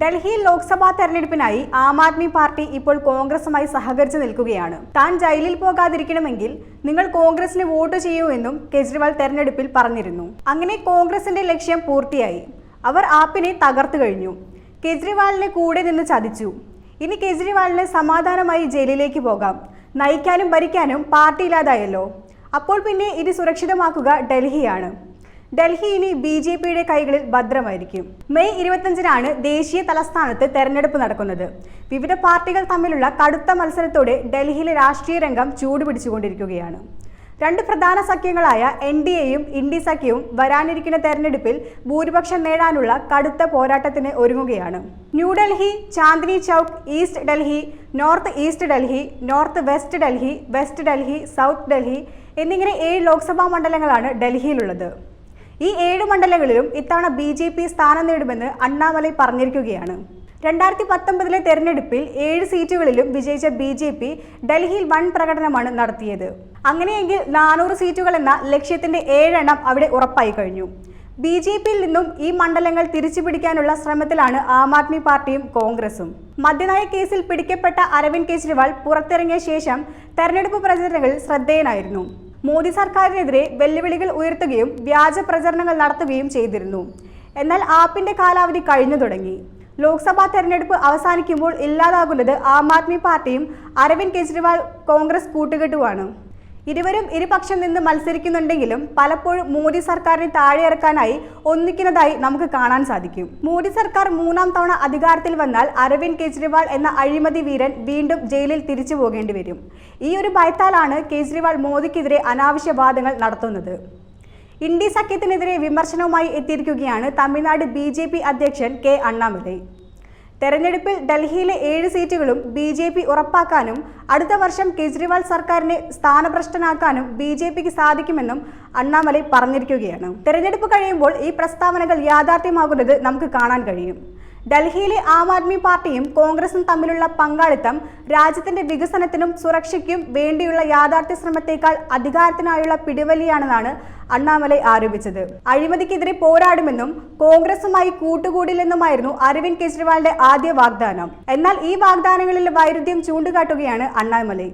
ഡൽഹിയിൽ ലോക്സഭാ തെരഞ്ഞെടുപ്പിനായി ആം ആദ്മി പാർട്ടി ഇപ്പോൾ കോൺഗ്രസുമായി സഹകരിച്ചു നിൽക്കുകയാണ്. താൻ ജയിലിൽ പോകാതിരിക്കണമെങ്കിൽ നിങ്ങൾ കോൺഗ്രസിന് വോട്ട് ചെയ്യൂ എന്നും കെജ്രിവാൾ തെരഞ്ഞെടുപ്പിൽ പറഞ്ഞിരുന്നു. അങ്ങനെ കോൺഗ്രസിന്റെ ലക്ഷ്യം പൂർത്തിയായി. അവർ ആപ്പിനെ തകർത്തു കഴിഞ്ഞു. കെജ്രിവാളിനെ കൂടെ നിന്ന് ചതിച്ചു. ഇനി കെജ്രിവാളിന് സമാധാനമായി ജയിലിലേക്ക് പോകാം. നയിക്കാനും ഭരിക്കാനും പാർട്ടി ഇല്ലാതായല്ലോ. അപ്പോൾ പിന്നെ ഇത് സുരക്ഷിതമാക്കുക ഡൽഹിയാണ്. ഡൽഹി ഇനി ബി ജെ പിയുടെ കൈകളിൽ ഭദ്രമായിരിക്കും. മെയ് ഇരുപത്തഞ്ചിനാണ് ദേശീയ തലസ്ഥാനത്ത് തെരഞ്ഞെടുപ്പ് നടക്കുന്നത്. വിവിധ പാർട്ടികൾ തമ്മിലുള്ള കടുത്ത മത്സരത്തോടെ ഡൽഹിയിലെ രാഷ്ട്രീയ രംഗം ചൂടുപിടിച്ചുകൊണ്ടിരിക്കുകയാണ്. രണ്ട് പ്രധാന സഖ്യങ്ങളായ എൻ ഡി എയും ഇൻഡി സഖ്യവും വരാനിരിക്കുന്ന തെരഞ്ഞെടുപ്പിൽ ഭൂരിപക്ഷം നേടാനുള്ള കടുത്ത പോരാട്ടത്തിന് ഒരുങ്ങുകയാണ്. New Delhi Chandni Chowk East Delhi North East Delhi North West Delhi West Delhi South Delhi എന്നിങ്ങനെ ഏഴ് ലോക്സഭാ മണ്ഡലങ്ങളാണ് ഡൽഹിയിലുള്ളത്. ഈ ഏഴ് മണ്ഡലങ്ങളിലും ഇത്തവണ ബി ജെ പി സ്ഥാനം നേടുമെന്ന് അണ്ണാമലൈ പറഞ്ഞിരിക്കുകയാണ്. രണ്ടായിരത്തി പത്തൊമ്പതിലെ തെരഞ്ഞെടുപ്പിൽ ഏഴ് സീറ്റുകളിലും വിജയിച്ച ബി ജെ പി ഡൽഹിയിൽ വൻ പ്രകടനമാണ് നടത്തിയത്. അങ്ങനെയെങ്കിൽ നാനൂറ് സീറ്റുകൾ എന്ന ലക്ഷ്യത്തിന്റെ ഏഴെണ്ണം അവിടെ ഉറപ്പായി കഴിഞ്ഞു. ബി ജെ പിയിൽ നിന്നും ഈ മണ്ഡലങ്ങൾ തിരിച്ചു പിടിക്കാനുള്ള ശ്രമത്തിലാണ് ആം ആദ്മി പാർട്ടിയും കോൺഗ്രസും. മദ്യനയ കേസിൽ പിടിക്കപ്പെട്ട അരവിന്ദ് കെജ്രിവാൾ പുറത്തിറങ്ങിയ ശേഷം തെരഞ്ഞെടുപ്പ് പ്രചരണങ്ങളിൽ ശ്രദ്ധേയനായിരുന്നു. മോദി സർക്കാരിനെതിരെ വെല്ലുവിളികൾ ഉയർത്തുകയും വ്യാജ പ്രചരണങ്ങൾ നടത്തുകയും ചെയ്തിരുന്നു. എന്നാൽ ആപ്പിന്റെ കാലാവധി കഴിഞ്ഞു തുടങ്ങി. ലോക്സഭാ തെരഞ്ഞെടുപ്പ് അവസാനിക്കുമ്പോൾ ഇല്ലാതാകുന്നത് ആം ആദ്മി പാർട്ടിയും അരവിന്ദ് കെജ്രിവാൾ കോൺഗ്രസ് കൂട്ടുകെട്ടുമാണ്. ഇരുവരും ഇരുപക്ഷം നിന്ന് മത്സരിക്കുന്നുണ്ടെങ്കിലും പലപ്പോഴും മോദി സർക്കാരിനെ താഴെയിറക്കാനായി ഒന്നിക്കുന്നതായി നമുക്ക് കാണാൻ സാധിക്കും. മോദി സർക്കാർ മൂന്നാം തവണ അധികാരത്തിൽ വന്നാൽ അരവിന്ദ് കെജ്രിവാൾ എന്ന അഴിമതി വീരൻ വീണ്ടും ജയിലിൽ തിരിച്ചു പോകേണ്ടി വരും. ഈ ഒരു ഭയത്താലാണ് കേജ്രിവാൾ മോദിക്കെതിരെ അനാവശ്യ വാദങ്ങൾ നടത്തുന്നത്. ഇന്ത്യ സഖ്യത്തിനെതിരെ വിമർശനവുമായി എത്തിയിരിക്കുകയാണ് തമിഴ്നാട് ബി അധ്യക്ഷൻ കെ അണ്ണാമലൈ. തെരഞ്ഞെടുപ്പിൽ ഡൽഹിയിലെ ഏഴ് സീറ്റുകളും ബി ജെ പി ഉറപ്പാക്കാനും അടുത്ത വർഷം കെജ്രിവാൾ സർക്കാരിനെ സ്ഥാനഭ്രഷ്ടനാക്കാനും ബി ജെ പിക്ക് സാധിക്കുമെന്നും അണ്ണാമലൈ പറഞ്ഞിരിക്കുകയാണ്. തെരഞ്ഞെടുപ്പ് കഴിയുമ്പോൾ ഈ പ്രസ്താവനകൾ യാഥാർത്ഥ്യമാകുന്നത് നമുക്ക് കാണാൻ കഴിയും. ഡൽഹിയിലെ ആം ആദ്മി പാർട്ടിയും കോൺഗ്രസും തമ്മിലുള്ള പങ്കാളിത്തം രാജ്യത്തിന്റെ വികസനത്തിനും സുരക്ഷയ്ക്കും വേണ്ടിയുള്ള യാഥാർത്ഥ്യ ശ്രമത്തേക്കാൾ അധികാരത്തിനായുള്ള പിടിവലിയാണെന്നാണ് അണ്ണാമലൈ ആരോപിച്ചത്. അഴിമതിക്കെതിരെ പോരാടുമെന്നും കോൺഗ്രസുമായി കൂട്ടുകൂടില്ലെന്നുമായിരുന്നു അരവിന്ദ് കെജ്രിവാളിന്റെ ആദ്യ വാഗ്ദാനം. എന്നാൽ ഈ വാഗ്ദാനങ്ങളിൽ വൈരുദ്ധ്യം ചൂണ്ടിക്കാട്ടുകയാണ് അണ്ണാമലൈ.